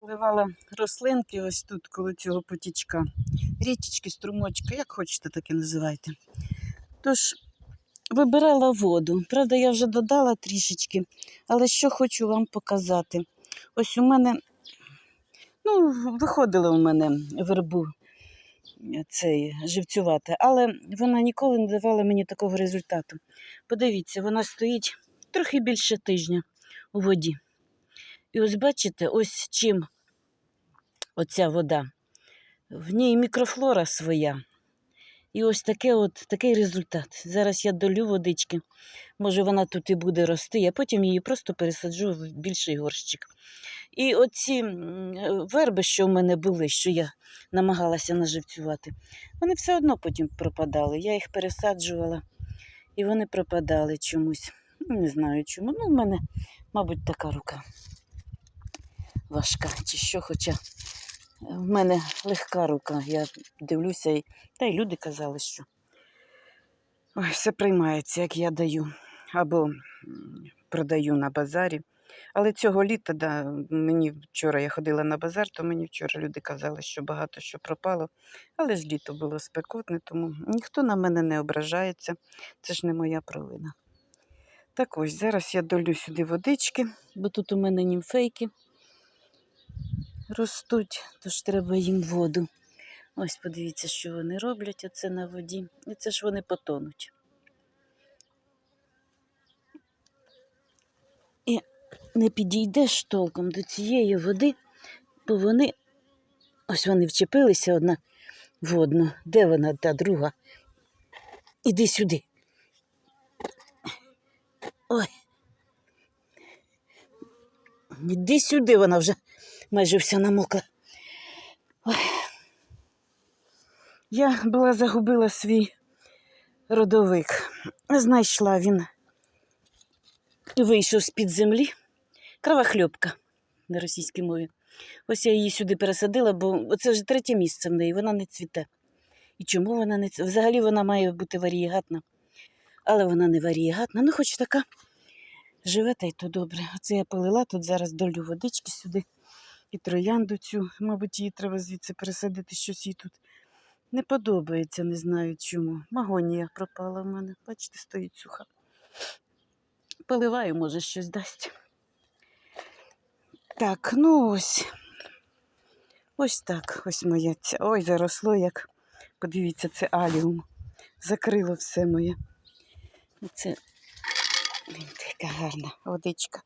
Поливала рослинки ось тут, коло цього потічка. Річечки, струмочки, як хочете, так і називайте. Тож вибирала воду. Правда, я вже додала трішечки, але що хочу вам показати. Ось у мене, ну, виходила у мене вербу е, цей живцювати, але вона ніколи не давала мені такого результату. Подивіться, вона стоїть трохи більше тижня у воді. І ось бачите, ось чим оця вода. В ній мікрофлора своя. І ось таке от, такий результат. Зараз я долю водички. Може, вона тут і буде рости, а потім її просто пересаджу в більший горщик. І оці верби, що в мене були, що я намагалася наживцювати, вони все одно потім пропадали. Я їх пересаджувала, і вони пропадали чомусь. Не знаю чому. Ну, в мене, мабуть, така рука важка чи що, хоча в мене легка рука. Я дивлюся, і... та й люди казали, що Ой, все приймається, як я даю або продаю на базарі. Але цього літа, да, мені вчора я ходила на базар, то мені вчора люди казали, що багато що пропало. Але ж літо було спекотне, тому ніхто на мене не ображається. Це ж не моя провина. Так ось, зараз я долю сюди водички, бо тут у мене німфейки ростуть, тож треба їм воду. Ось подивіться, що вони роблять оце на воді. І це ж вони потонуть. І не підійдеш толком до цієї води, бо вони ось вони вчепилися одна в одну. Де вона, та друга? Іди сюди. Ой. Іди сюди, вона вже майже вся намокла. Ой. Я була загубила свій родовик. Знайшла він. Вийшов з-під землі. Кровохльопка на російській мові. Ось я її сюди пересадила, бо це вже третє місце в неї, вона не цвіте. І чому вона не цвіте? Взагалі вона має бути варієгатна. Але вона не варієгатна. Ну, хоч така живе, та й то добре. Оце я полила, тут зараз долю водички сюди. І троянду цю, мабуть, її треба звідси пересадити, щось їй тут не подобається, не знаю чому. Магонія пропала в мене. Бачите, стоїть суха. Поливаю, може, щось дасть. Так, ну ось. Ось так, ось моя ця. Ой, заросло як. Подивіться, це аліум. Закрило все моє. Це яка гарна водичка.